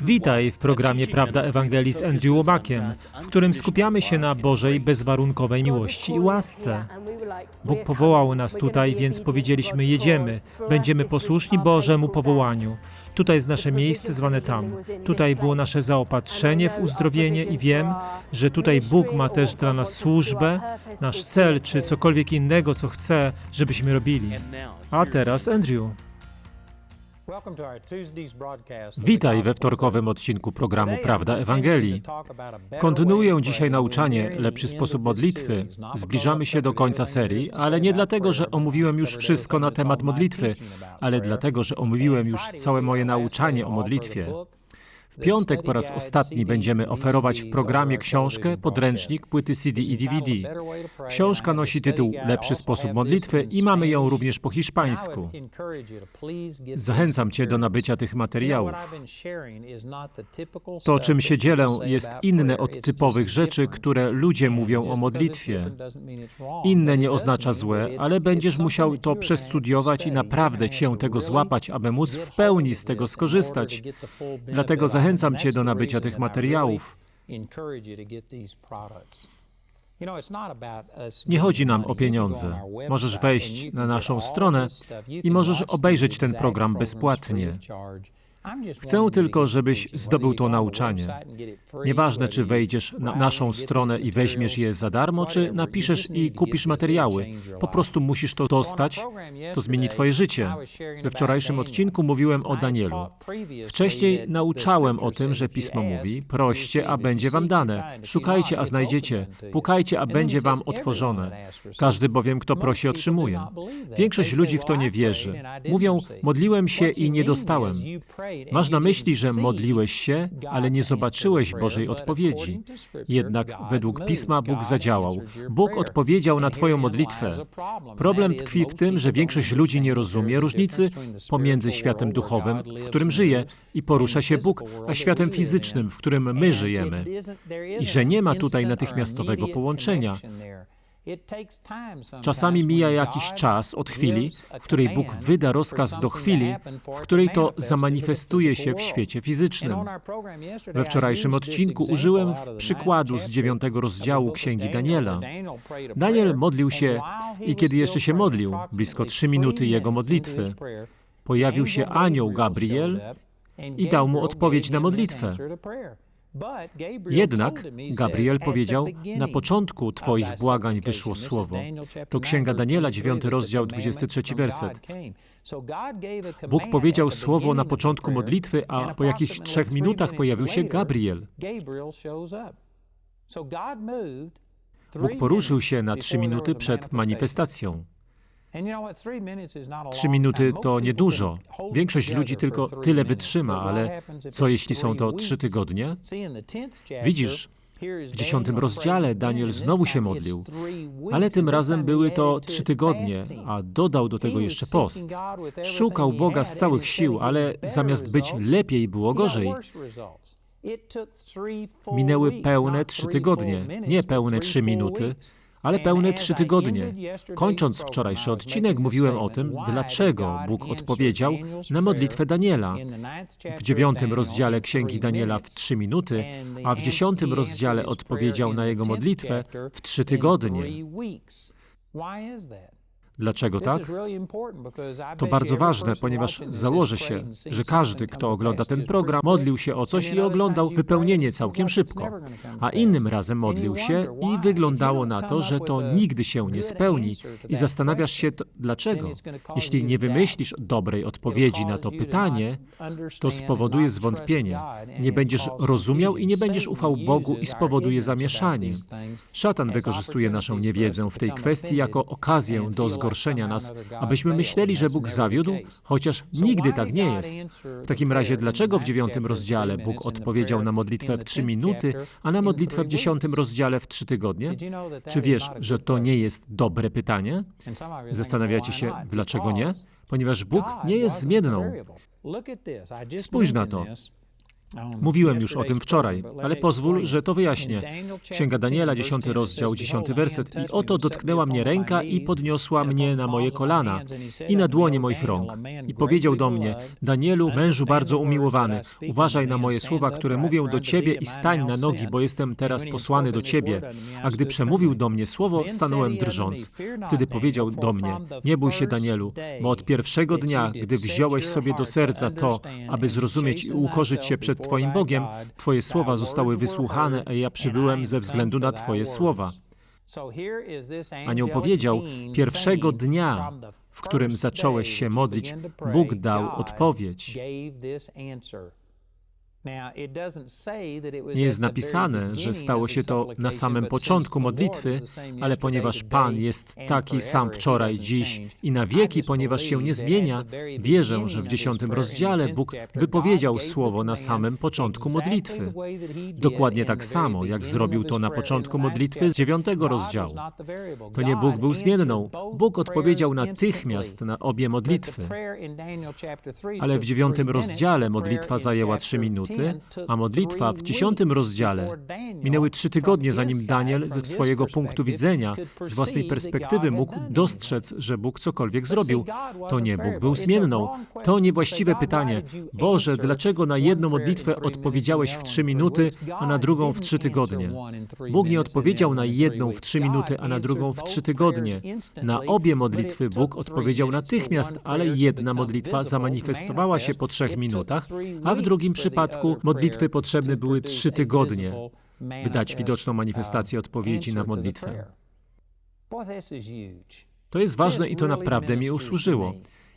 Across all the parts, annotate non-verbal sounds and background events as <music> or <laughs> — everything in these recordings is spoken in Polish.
Witaj w programie Prawda Ewangelii z Andrew Łobakiem, w którym skupiamy się na Bożej bezwarunkowej miłości i łasce. Bóg powołał nas tutaj, więc powiedzieliśmy: jedziemy, będziemy posłuszni Bożemu powołaniu. Tutaj jest nasze miejsce zwane tam. Tutaj było nasze zaopatrzenie w uzdrowienie i wiem, że tutaj Bóg ma też dla nas służbę, nasz cel czy cokolwiek innego, co chce, żebyśmy robili. A teraz Andrew. Witaj we wtorkowym odcinku programu Prawda Ewangelii. Kontynuuję dzisiaj nauczanie Lepszy sposób modlitwy. Zbliżamy się do końca serii, ale nie dlatego, że omówiłem już wszystko na temat modlitwy, ale dlatego, że omówiłem już całe moje nauczanie o modlitwie. Piątek po raz ostatni będziemy oferować w programie książkę, podręcznik, płyty CD i DVD. Książka nosi tytuł Lepszy sposób modlitwy i mamy ją również po hiszpańsku. Zachęcam Cię do nabycia tych materiałów. To, czym się dzielę, jest inne od typowych rzeczy, które ludzie mówią o modlitwie. Inne nie oznacza złe, ale będziesz musiał to przestudiować i naprawdę się tego złapać, aby móc w pełni z tego skorzystać. Dlatego zachęcam Cię do nabycia tych materiałów. Nie chodzi nam o pieniądze. Możesz wejść na naszą stronę i możesz obejrzeć ten program bezpłatnie. Chcę tylko, żebyś zdobył to nauczanie. Nieważne, czy wejdziesz na naszą stronę i weźmiesz je za darmo, czy napiszesz i kupisz materiały. Po prostu musisz to dostać, to zmieni Twoje życie. We wczorajszym odcinku mówiłem o Danielu. Wcześniej nauczałem o tym, że Pismo mówi, proście, a będzie wam dane. Szukajcie, a znajdziecie. Pukajcie, a będzie wam otworzone. Każdy bowiem, kto prosi, otrzymuje. Większość ludzi w to nie wierzy. Mówią, modliłem się i nie dostałem. Masz na myśli, że modliłeś się, ale nie zobaczyłeś Bożej odpowiedzi. Jednak według Pisma Bóg zadziałał. Bóg odpowiedział na Twoją modlitwę. Problem tkwi w tym, że większość ludzi nie rozumie różnicy pomiędzy światem duchowym, w którym żyje i porusza się Bóg, a światem fizycznym, w którym my żyjemy. I że nie ma tutaj natychmiastowego połączenia. Czasami mija jakiś czas od chwili, w której Bóg wyda rozkaz do chwili, w której to zamanifestuje się w świecie fizycznym. We wczorajszym odcinku użyłem przykładu z dziewiątego rozdziału Księgi Daniela. Daniel modlił się i kiedy jeszcze się modlił, blisko trzy minuty jego modlitwy, pojawił się anioł Gabriel i dał mu odpowiedź na modlitwę. Jednak Gabriel powiedział, na początku Twoich błagań wyszło słowo. To Księga Daniela, 9 rozdział, 23 werset. Bóg powiedział słowo na początku modlitwy, a po jakichś trzech minutach pojawił się Gabriel. Bóg poruszył się na trzy minuty przed manifestacją. Trzy minuty to niedużo. Większość ludzi tylko tyle wytrzyma, ale co jeśli są to trzy tygodnie? Widzisz, w dziesiątym rozdziale Daniel znowu się modlił, ale tym razem były to trzy tygodnie, a dodał do tego jeszcze post. Szukał Boga z całych sił, ale zamiast być lepiej, było gorzej. Minęły pełne trzy tygodnie, nie pełne trzy minuty, ale pełne trzy tygodnie. Kończąc wczorajszy odcinek, mówiłem o tym, dlaczego Bóg odpowiedział na modlitwę Daniela. W dziewiątym rozdziale Księgi Daniela w trzy minuty, a w dziesiątym rozdziale odpowiedział na jego modlitwę w trzy tygodnie. Dlaczego tak? To bardzo ważne, ponieważ założę się, że każdy, kto ogląda ten program, modlił się o coś i oglądał wypełnienie całkiem szybko, a innym razem modlił się i wyglądało na to, że to nigdy się nie spełni i zastanawiasz się, to, dlaczego. Jeśli nie wymyślisz dobrej odpowiedzi na to pytanie, to spowoduje zwątpienie. Nie będziesz rozumiał i nie będziesz ufał Bogu i spowoduje zamieszanie. Szatan wykorzystuje naszą niewiedzę w tej kwestii jako okazję do zgorszenia zgorszenia nas, abyśmy myśleli, że Bóg zawiódł, chociaż nigdy tak nie jest. W takim razie, dlaczego w dziewiątym rozdziale Bóg odpowiedział na modlitwę w trzy minuty, a na modlitwę w dziesiątym rozdziale w trzy tygodnie? Czy wiesz, że to nie jest dobre pytanie? Zastanawiacie się, dlaczego nie? Ponieważ Bóg nie jest zmienną. Spójrz na to. Mówiłem już o tym wczoraj, ale pozwól, że to wyjaśnię. Księga Daniela, 10 rozdział, 10 werset. I oto dotknęła mnie ręka i podniosła mnie na moje kolana i na dłonie moich rąk. I powiedział do mnie, Danielu, mężu bardzo umiłowany, uważaj na moje słowa, które mówię do ciebie i stań na nogi, bo jestem teraz posłany do ciebie. A gdy przemówił do mnie słowo, stanąłem drżąc. Wtedy powiedział do mnie, nie bój się Danielu, bo od pierwszego dnia, gdy wziąłeś sobie do serca to, aby zrozumieć i ukorzyć się przed Twoim Bogiem, Twoje słowa zostały wysłuchane, a ja przybyłem ze względu na Twoje słowa. Anioł powiedział, pierwszego dnia, w którym zacząłeś się modlić, Bóg dał odpowiedź. Nie jest napisane, że stało się to na samym początku modlitwy, ale ponieważ Pan jest taki sam wczoraj, dziś i na wieki, ponieważ się nie zmienia, wierzę, że w dziesiątym rozdziale Bóg wypowiedział słowo na samym początku modlitwy. Dokładnie tak samo, jak zrobił to na początku modlitwy z dziewiątego rozdziału. To nie Bóg był zmienną. Bóg odpowiedział natychmiast na obie modlitwy. Ale w dziewiątym rozdziale modlitwa zajęła trzy minuty, a modlitwa w dziesiątym rozdziale minęły trzy tygodnie, zanim Daniel ze swojego punktu widzenia, z własnej perspektywy mógł dostrzec, że Bóg cokolwiek zrobił. To nie Bóg był zmienną. To niewłaściwe pytanie. Boże, dlaczego na jedną modlitwę odpowiedziałeś w trzy minuty, a na drugą w trzy tygodnie? Bóg nie odpowiedział na jedną w trzy minuty, a na drugą w trzy tygodnie. Na obie modlitwy Bóg odpowiedział natychmiast, ale jedna modlitwa zamanifestowała się po trzech minutach, a w drugim przypadku modlitwy potrzebne były trzy tygodnie, by dać widoczną manifestację odpowiedzi na modlitwę. To jest ważne i to naprawdę mi usłużyło.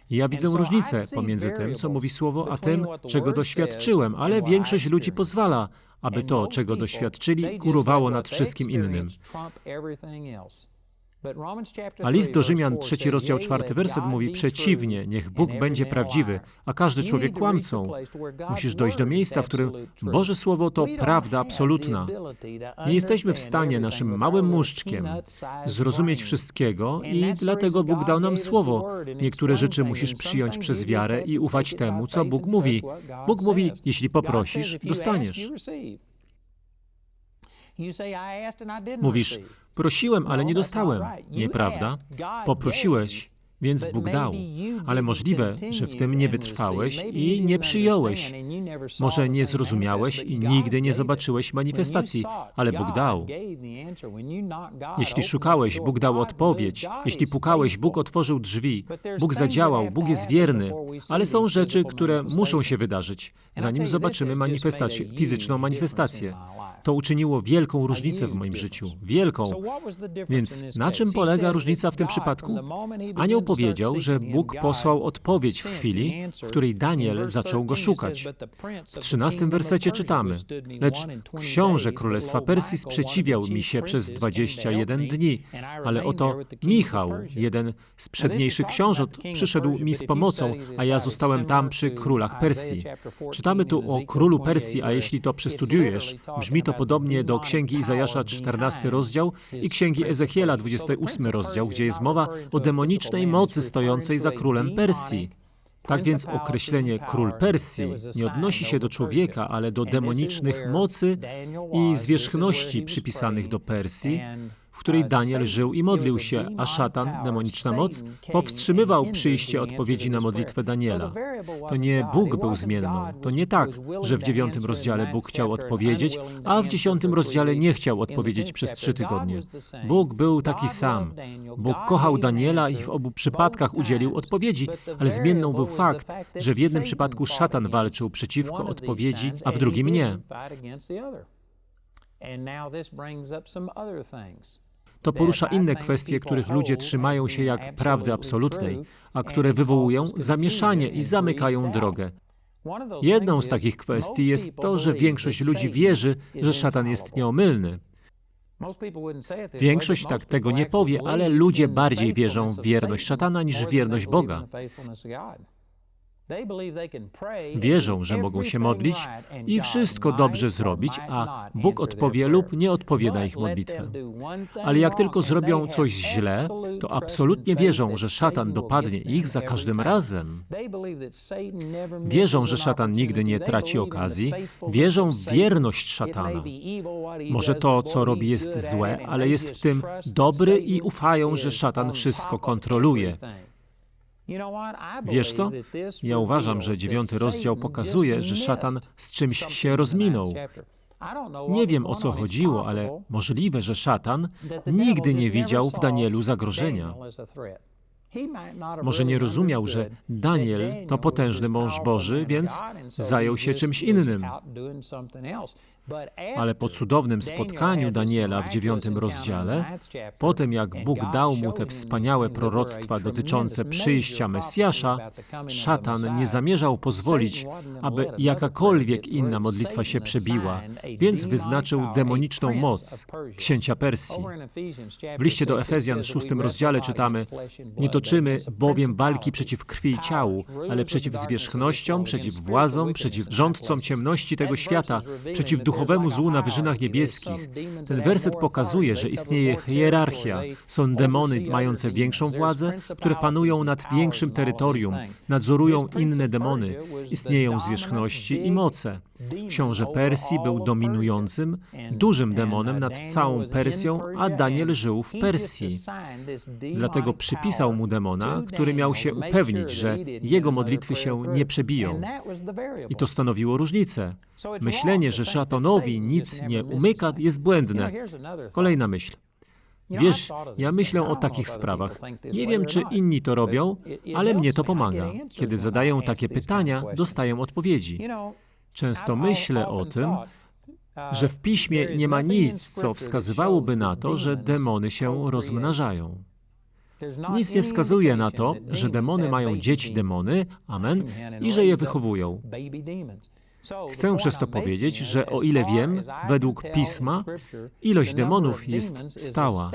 Ja widzę różnicę pomiędzy tym, co mówi Słowo, a tym, czego doświadczyłem, ale większość ludzi pozwala, aby to, czego doświadczyli, górowało nad wszystkim innym. A list do Rzymian, trzeci rozdział, czwarty werset mówi przeciwnie, niech Bóg będzie prawdziwy, a każdy człowiek kłamcą. Musisz dojść do miejsca, w którym Boże Słowo to prawda absolutna. Nie jesteśmy w stanie naszym małym muszczkiem zrozumieć wszystkiego i dlatego Bóg dał nam Słowo. Niektóre rzeczy musisz przyjąć przez wiarę i ufać temu, co Bóg mówi. Bóg mówi, jeśli poprosisz, dostaniesz. Mówisz, prosiłem, ale nie dostałem. Nieprawda? Poprosiłeś, więc Bóg dał. Ale możliwe, że w tym nie wytrwałeś i nie przyjąłeś. Może nie zrozumiałeś i nigdy nie zobaczyłeś manifestacji, ale Bóg dał. Jeśli szukałeś, Bóg dał odpowiedź. Jeśli pukałeś, Bóg otworzył drzwi. Bóg zadziałał, Bóg jest wierny. Ale są rzeczy, które muszą się wydarzyć, zanim zobaczymy manifestację, fizyczną manifestację. To uczyniło wielką różnicę w moim życiu. Wielką. Więc na czym polega różnica w tym przypadku? Anioł powiedział, że Bóg posłał odpowiedź w chwili, w której Daniel zaczął go szukać. W trzynastym wersecie czytamy, lecz książę Królestwa Persji sprzeciwiał mi się przez 21 dni, ale oto Michał, jeden z przedniejszych książąt, przyszedł mi z pomocą, a ja zostałem tam przy królach Persji. Czytamy tu o królu Persji, a jeśli to przestudiujesz, brzmi to podobnie do Księgi Izajasza 14 rozdział i Księgi Ezechiela 28 rozdział, gdzie jest mowa o demonicznej mocy stojącej za królem Persji. Tak więc określenie król Persji nie odnosi się do człowieka, ale do demonicznych mocy i zwierzchności przypisanych do Persji, w której Daniel żył i modlił się, a szatan, demoniczna moc, powstrzymywał przyjście odpowiedzi na modlitwę Daniela. To nie Bóg był zmienną. To nie tak, że w dziewiątym rozdziale Bóg chciał odpowiedzieć, a w dziesiątym rozdziale nie chciał odpowiedzieć przez trzy tygodnie. Bóg był taki sam. Bóg kochał Daniela i w obu przypadkach udzielił odpowiedzi, ale zmienną był fakt, że w jednym przypadku szatan walczył przeciwko odpowiedzi, a w drugim nie. To porusza inne kwestie, których ludzie trzymają się jak prawdy absolutnej, a które wywołują zamieszanie i zamykają drogę. Jedną z takich kwestii jest to, że większość ludzi wierzy, że szatan jest nieomylny. Większość tak tego nie powie, ale ludzie bardziej wierzą w wierność szatana niż w wierność Boga. Wierzą, że mogą się modlić i wszystko dobrze zrobić, a Bóg odpowie lub nie odpowie na ich modlitwę. Ale jak tylko zrobią coś źle, to absolutnie wierzą, że szatan dopadnie ich za każdym razem. Wierzą, że szatan nigdy nie traci okazji, wierzą w wierność szatana. Może to, co robi, jest złe, ale jest w tym dobry i ufają, że szatan wszystko kontroluje. Wiesz co? Ja uważam, że dziewiąty rozdział pokazuje, że szatan z czymś się rozminął. Nie wiem o co chodziło, ale możliwe, że szatan nigdy nie widział w Danielu zagrożenia. Może nie rozumiał, że Daniel to potężny mąż Boży, więc zajął się czymś innym. Ale po cudownym spotkaniu Daniela w dziewiątym rozdziale, potem jak Bóg dał mu te wspaniałe proroctwa dotyczące przyjścia Mesjasza, szatan nie zamierzał pozwolić, aby jakakolwiek inna modlitwa się przebiła, więc wyznaczył demoniczną moc księcia Persji. W liście do Efezjan, szóstym rozdziale czytamy: Nie toczymy bowiem walki przeciw krwi i ciału, ale przeciw zwierzchnościom, przeciw władzom, przeciw rządcom ciemności tego świata, przeciw duchowemu złu na wyżynach niebieskich. Ten werset pokazuje, że istnieje hierarchia. Są demony mające większą władzę, które panują nad większym terytorium, nadzorują inne demony. Istnieją zwierzchności i moce. Książę Persji był dominującym, dużym demonem nad całą Persją, a Daniel żył w Persji. Dlatego przypisał mu demona, który miał się upewnić, że jego modlitwy się nie przebiją. I to stanowiło różnicę. Myślenie, że szatanowi nic nie umyka, jest błędne. Kolejna myśl. Wiesz, ja myślę o takich sprawach. Nie wiem, czy inni to robią, ale mnie to pomaga. Kiedy zadaję takie pytania, dostaję odpowiedzi. Często myślę o tym, że w piśmie nie ma nic, co wskazywałoby na to, że demony się rozmnażają. Nic nie wskazuje na to, że demony mają dzieci demony, amen, i że je wychowują. Chcę przez to powiedzieć, że o ile wiem, według pisma, ilość demonów jest stała.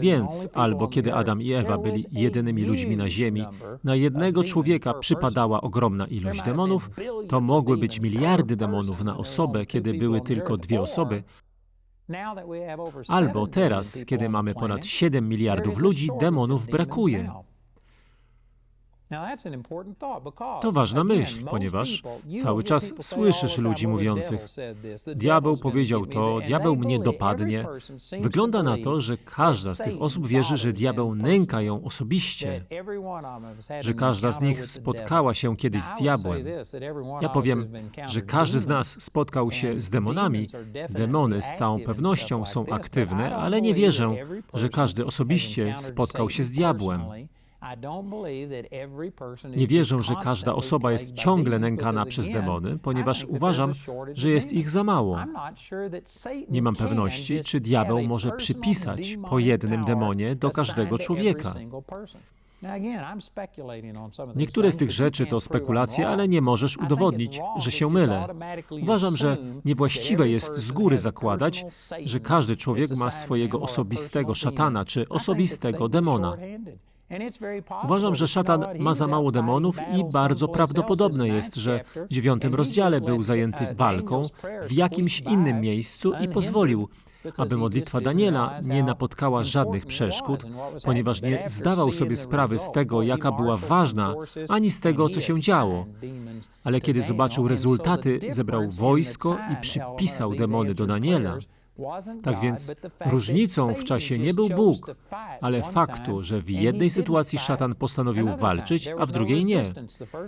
Więc albo kiedy Adam i Ewa byli jedynymi ludźmi na ziemi, na jednego człowieka przypadała ogromna ilość demonów, to mogły być miliardy demonów na osobę, kiedy były tylko dwie osoby, albo teraz, kiedy mamy ponad 7 miliardów ludzi, demonów brakuje. To ważna myśl, ponieważ cały czas słyszysz ludzi mówiących: Diabeł powiedział to, diabeł mnie dopadnie. Wygląda na to, że każda z tych osób wierzy, że diabeł nęka ją osobiście, że każda z nich spotkała się kiedyś z diabłem. Ja powiem, że każdy z nas spotkał się z demonami. Demony z całą pewnością są aktywne, ale nie wierzę, że każdy osobiście spotkał się z diabłem. Nie wierzę, że każda osoba jest ciągle nękana przez demony, ponieważ uważam, że jest ich za mało. Nie mam pewności, czy diabeł może przypisać po jednym demonie do każdego człowieka. Niektóre z tych rzeczy to spekulacje, ale nie możesz udowodnić, że się mylę. Uważam, że niewłaściwe jest z góry zakładać, że każdy człowiek ma swojego osobistego szatana czy osobistego demona. Uważam, że szatan ma za mało demonów i bardzo prawdopodobne jest, że w dziewiątym rozdziale był zajęty walką w jakimś innym miejscu i pozwolił, aby modlitwa Daniela nie napotkała żadnych przeszkód, ponieważ nie zdawał sobie sprawy z tego, jaka była ważna, ani z tego, co się działo. Ale kiedy zobaczył rezultaty, zebrał wojsko i przypisał demony do Daniela. Tak więc różnicą w czasie nie był Bóg, ale faktu, że w jednej sytuacji szatan postanowił walczyć, a w drugiej nie.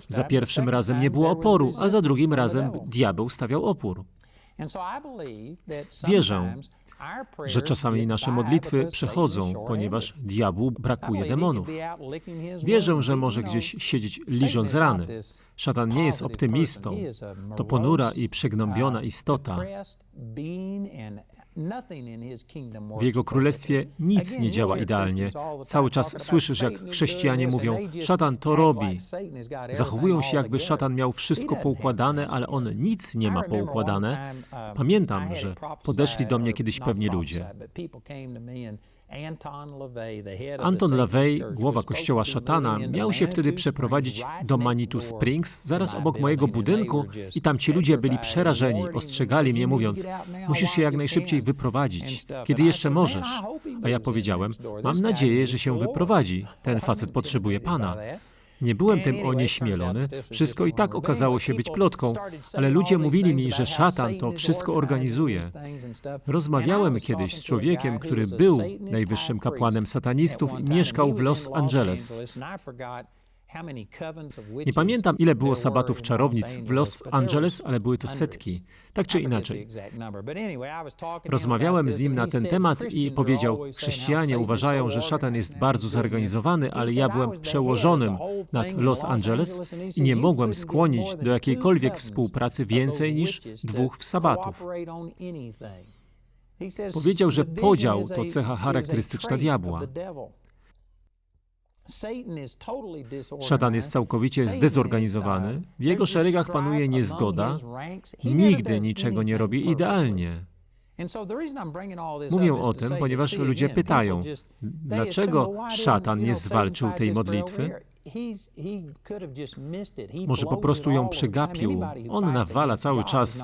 Za pierwszym razem nie było oporu, a za drugim razem diabeł stawiał opór. Wierzę, że czasami nasze modlitwy przechodzą, ponieważ diabłu brakuje demonów. Wierzę, że może gdzieś siedzieć liżąc rany. Szatan nie jest optymistą. To ponura i przegnębiona istota. W Jego królestwie nic nie działa idealnie. Cały czas słyszysz, jak chrześcijanie mówią, szatan to robi. Zachowują się, jakby szatan miał wszystko poukładane, ale on nic nie ma poukładane. Pamiętam, że podeszli do mnie kiedyś pewni ludzie Anton LaVey, głowa kościoła szatana, miał się wtedy przeprowadzić do Manitou Springs, zaraz obok mojego budynku i tam ci ludzie byli przerażeni, ostrzegali mnie mówiąc, musisz się jak najszybciej wyprowadzić, kiedy jeszcze możesz. A ja powiedziałem, mam nadzieję, że się wyprowadzi, ten facet potrzebuje Pana. Nie byłem tym onieśmielony, wszystko i tak okazało się być plotką, ale ludzie mówili mi, że szatan to wszystko organizuje. Rozmawiałem kiedyś z człowiekiem, który był najwyższym kapłanem satanistów i mieszkał w Los Angeles. Nie pamiętam, ile było sabatów czarownic w Los Angeles, ale były to setki, tak czy inaczej. Rozmawiałem z nim na ten temat i powiedział: Chrześcijanie uważają, że szatan jest bardzo zorganizowany, ale ja byłem przełożonym nad Los Angeles i nie mogłem skłonić do jakiejkolwiek współpracy więcej niż dwóch sabatów. Powiedział, że podział to cecha charakterystyczna diabła. Szatan jest całkowicie zdezorganizowany, w jego szeregach panuje niezgoda, nigdy niczego nie robi idealnie. Mówię o tym, ponieważ ludzie pytają, dlaczego szatan nie zwalczył tej modlitwy? Może po prostu ją przegapił. On nawala cały czas.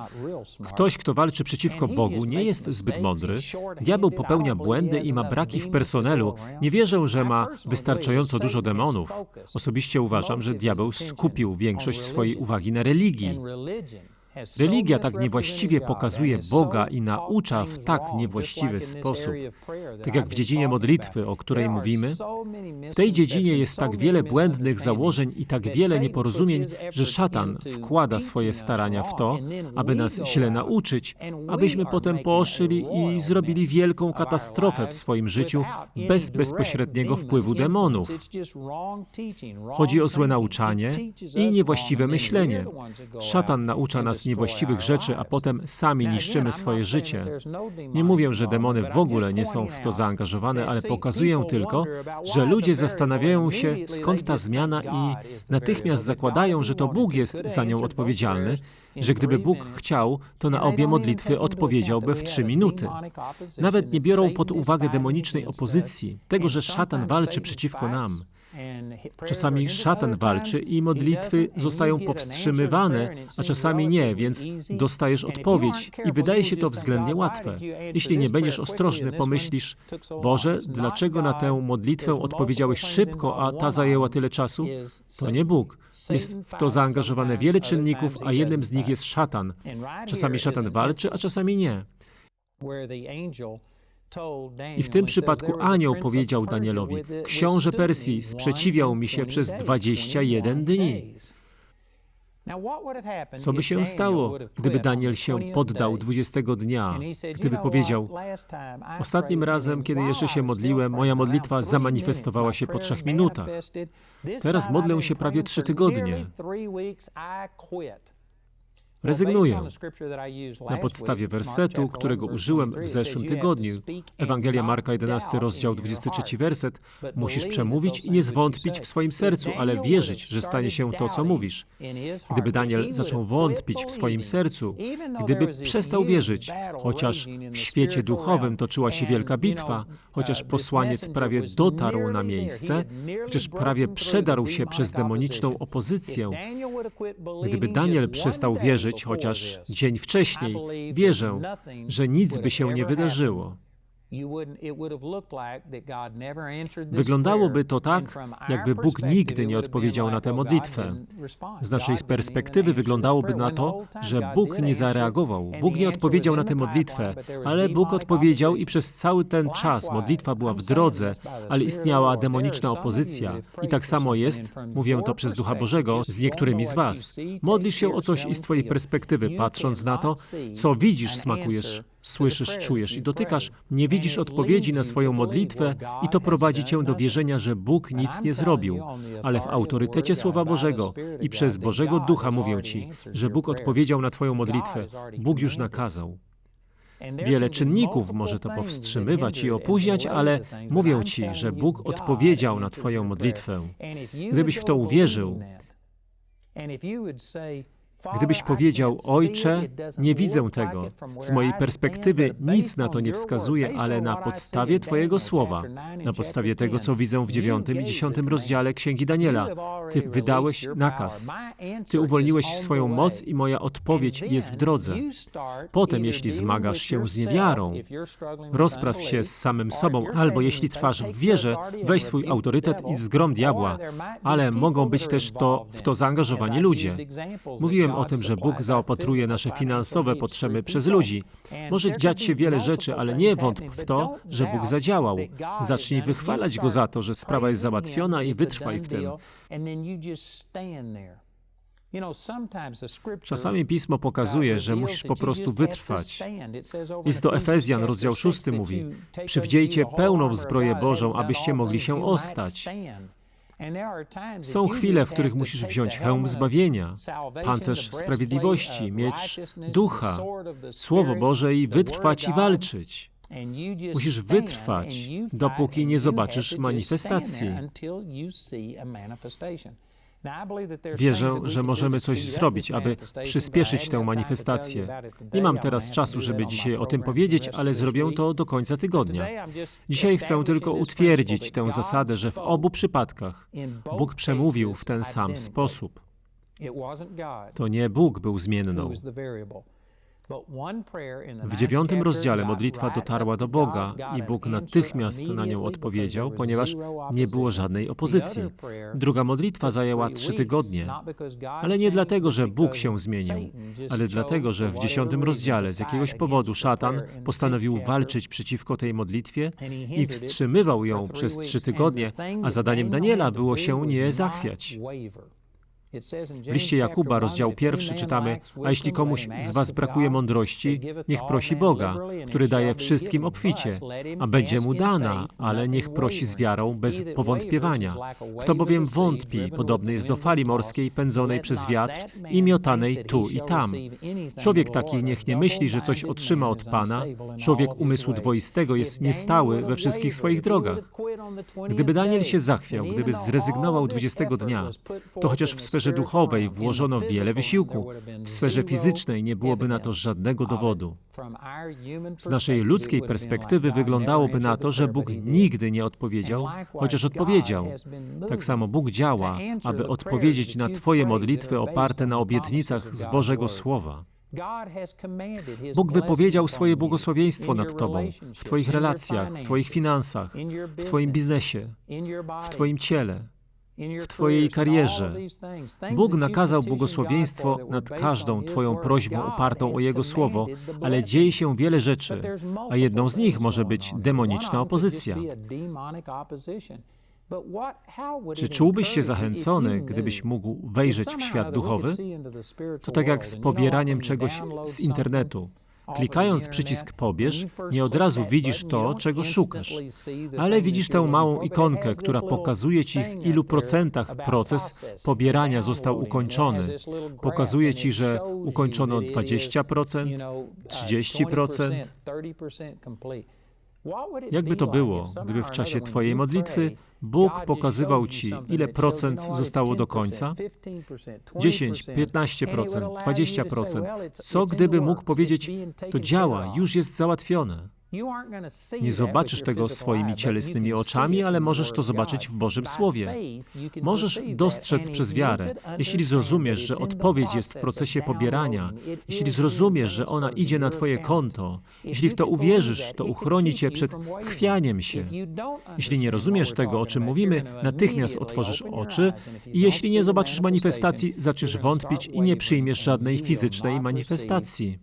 Ktoś, kto walczy przeciwko Bogu, nie jest zbyt mądry. Diabeł popełnia błędy i ma braki w personelu. Nie wierzę, że ma wystarczająco dużo demonów. Osobiście uważam, że diabeł skupił większość swojej uwagi na religii. Religia tak niewłaściwie pokazuje Boga i naucza w tak niewłaściwy sposób. Tak jak w dziedzinie modlitwy, o której mówimy, w tej dziedzinie jest tak wiele błędnych założeń i tak wiele nieporozumień, że szatan wkłada swoje starania w to, aby nas źle nauczyć, abyśmy potem poszli i zrobili wielką katastrofę w swoim życiu bez bezpośredniego wpływu demonów. Chodzi o złe nauczanie i niewłaściwe myślenie. Szatan naucza nas niewłaściwych rzeczy, a potem sami niszczymy swoje życie. Nie mówię, że demony w ogóle nie są w to zaangażowane, ale pokazuję tylko, że ludzie zastanawiają się, skąd ta zmiana i natychmiast zakładają, że to Bóg jest za nią odpowiedzialny, że gdyby Bóg chciał, to na obie modlitwy odpowiedziałby w trzy minuty. Nawet nie biorą pod uwagę demonicznej opozycji, tego, że szatan walczy przeciwko nam. Czasami szatan walczy i modlitwy zostają powstrzymywane, a czasami nie, więc dostajesz odpowiedź i wydaje się to względnie łatwe. Jeśli nie będziesz ostrożny, pomyślisz, Boże, dlaczego na tę modlitwę odpowiedziałeś szybko, a ta zajęła tyle czasu? To nie Bóg. Jest w to zaangażowane wiele czynników, a jednym z nich jest szatan. Czasami szatan walczy, a czasami nie. I w tym przypadku anioł powiedział Danielowi: Książę Persji sprzeciwiał mi się przez 21 dni. Co by się stało, gdyby Daniel się poddał 20 dnia, gdyby powiedział: Ostatnim razem, kiedy jeszcze się modliłem, moja modlitwa zamanifestowała się po trzech minutach. Teraz modlę się prawie trzy tygodnie. Rezygnuję. Na podstawie wersetu, którego użyłem w zeszłym tygodniu, Ewangelia Marka 11, rozdział 23, werset, musisz przemówić i nie zwątpić w swoim sercu, ale wierzyć, że stanie się to, co mówisz. Gdyby Daniel zaczął wątpić w swoim sercu, gdyby przestał wierzyć, chociaż w świecie duchowym toczyła się wielka bitwa, chociaż posłaniec prawie dotarł na miejsce, chociaż prawie przedarł się przez demoniczną opozycję, gdyby Daniel przestał wierzyć, chociaż dzień wcześniej, wierzę, że nic by się nie wydarzyło. Wyglądałoby to tak, jakby Bóg nigdy nie odpowiedział na tę modlitwę. Z naszej perspektywy wyglądałoby na to, że Bóg nie zareagował. Bóg nie odpowiedział na tę modlitwę, ale Bóg odpowiedział i przez cały ten czas modlitwa była w drodze, ale istniała demoniczna opozycja. I tak samo jest, mówię to przez Ducha Bożego, z niektórymi z Was. Modlisz się o coś i z Twojej perspektywy, patrząc na to, co widzisz, smakujesz, słyszysz, czujesz i dotykasz, nie widzisz odpowiedzi na swoją modlitwę i to prowadzi cię do wierzenia, że Bóg nic nie zrobił. Ale w autorytecie Słowa Bożego i przez Bożego Ducha mówię Ci, że Bóg odpowiedział na Twoją modlitwę. Bóg już nakazał. Wiele czynników może to powstrzymywać i opóźniać, ale mówię Ci, że Bóg odpowiedział na Twoją modlitwę. Gdybyś w to uwierzył, Gdybyś powiedział, Ojcze, nie widzę tego, z mojej perspektywy nic na to nie wskazuje, ale na podstawie Twojego słowa, na podstawie tego, co widzę w dziewiątym i dziesiątym rozdziale Księgi Daniela, Ty wydałeś nakaz. Ty uwolniłeś swoją moc i moja odpowiedź jest w drodze. Potem, jeśli zmagasz się z niewiarą, rozpraw się z samym sobą, albo jeśli trwasz w wierze, weź swój autorytet i zgrom diabła, ale mogą być też to, w to zaangażowani ludzie. Mówiłem o tym, że Bóg zaopatruje nasze finansowe potrzeby przez ludzi. Może dziać się wiele rzeczy, ale nie wątp w to, że Bóg zadziałał. Zacznij wychwalać Go za to, że sprawa jest załatwiona i wytrwaj w tym. Czasami Pismo pokazuje, że musisz po prostu wytrwać. List do Efezjan, rozdział 6 mówi: Przywdziejcie pełną zbroję Bożą, abyście mogli się ostać. Są chwile, w których musisz wziąć hełm zbawienia, pancerz sprawiedliwości, miecz ducha, Słowo Boże i wytrwać i walczyć. Musisz wytrwać, dopóki nie zobaczysz manifestacji. Wierzę, że możemy coś zrobić, aby przyspieszyć tę manifestację. Nie mam teraz czasu, żeby dzisiaj o tym powiedzieć, ale zrobię to do końca tygodnia. Dzisiaj chcę tylko utwierdzić tę zasadę, że w obu przypadkach Bóg przemówił w ten sam sposób. To nie Bóg był zmienną. W dziewiątym rozdziale modlitwa dotarła do Boga i Bóg natychmiast na nią odpowiedział, ponieważ nie było żadnej opozycji. Druga modlitwa zajęła trzy tygodnie, ale nie dlatego, że Bóg się zmienił, ale dlatego, że w dziesiątym rozdziale z jakiegoś powodu szatan postanowił walczyć przeciwko tej modlitwie i wstrzymywał ją przez trzy tygodnie, a zadaniem Daniela było się nie zachwiać. W liście Jakuba, rozdział pierwszy, czytamy: A jeśli komuś z Was brakuje mądrości, niech prosi Boga, który daje wszystkim obficie, a będzie mu dana, ale niech prosi z wiarą, bez powątpiewania. Kto bowiem wątpi, podobny jest do fali morskiej pędzonej przez wiatr i miotanej tu i tam. Człowiek taki niech nie myśli, że coś otrzyma od Pana. Człowiek umysłu dwoistego jest niestały we wszystkich swoich drogach. Gdyby Daniel się zachwiał, gdyby zrezygnował dwudziestego dnia, to chociaż w sferze duchowej włożono wiele wysiłku, w sferze fizycznej nie byłoby na to żadnego dowodu. Z naszej ludzkiej perspektywy wyglądałoby na to, że Bóg nigdy nie odpowiedział, chociaż odpowiedział. Tak samo Bóg działa, aby odpowiedzieć na Twoje modlitwy oparte na obietnicach z Bożego Słowa. Bóg wypowiedział swoje błogosławieństwo nad Tobą, w Twoich relacjach, w Twoich finansach, w Twoim biznesie, w Twoim ciele, w Twojej karierze. Bóg nakazał błogosławieństwo nad każdą Twoją prośbą opartą o Jego Słowo, ale dzieje się wiele rzeczy, a jedną z nich może być demoniczna opozycja. Czy czułbyś się zachęcony, gdybyś mógł wejrzeć w świat duchowy? To tak jak z pobieraniem czegoś z internetu. <laughs> Klikając przycisk pobierz, nie od razu widzisz to, czego szukasz, ale widzisz tę małą ikonkę, która pokazuje ci, w ilu procentach proces pobierania został ukończony. Pokazuje ci, że ukończono 20%, 30%. Jakby to było, gdyby w czasie Twojej modlitwy Bóg pokazywał Ci, ile procent zostało do końca? 10, 15%, 20%. Co gdyby mógł powiedzieć, to działa, już jest załatwione? Nie zobaczysz tego swoimi cielesnymi oczami, ale możesz to zobaczyć w Bożym Słowie. Możesz dostrzec przez wiarę, jeśli zrozumiesz, że odpowiedź jest w procesie pobierania, jeśli zrozumiesz, że ona idzie na Twoje konto, jeśli w to uwierzysz, to uchroni Cię przed chwianiem się. Jeśli nie rozumiesz tego, o czym mówimy, natychmiast otworzysz oczy i jeśli nie zobaczysz manifestacji, zaczniesz wątpić i nie przyjmiesz żadnej fizycznej manifestacji.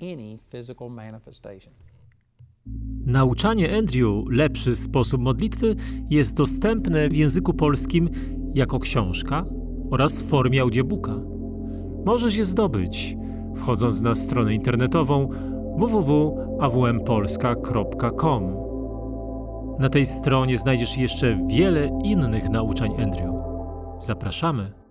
Nauczanie Andrew Lepszy sposób modlitwy jest dostępne w języku polskim jako książka oraz w formie audiobooka. Możesz je zdobyć wchodząc na stronę internetową www.awmpolska.com. Na tej stronie znajdziesz jeszcze wiele innych nauczań Andrew. Zapraszamy.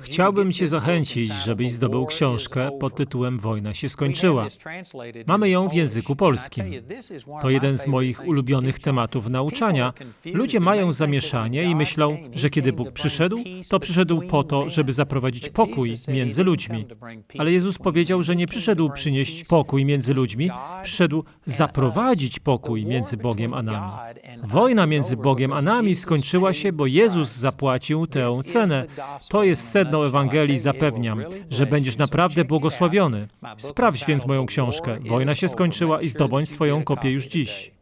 Chciałbym Cię zachęcić, żebyś zdobył książkę pod tytułem Wojna się skończyła. Mamy ją w języku polskim. To jeden z moich ulubionych tematów nauczania. Ludzie mają zamieszanie i myślą, że kiedy Bóg przyszedł, to przyszedł po to, żeby zaprowadzić pokój między ludźmi. Ale Jezus powiedział, że nie przyszedł przynieść pokój między ludźmi, przyszedł zaprowadzić pokój między Bogiem a nami. Wojna między Bogiem a nami skończyła się, bo Jezus zapłacił tę cenę. To jest sedno Ewangelii, zapewniam, że będziesz naprawdę błogosławiony. Sprawdź więc moją książkę. Wojna się skończyła i zdobądź swoją kopię już dziś.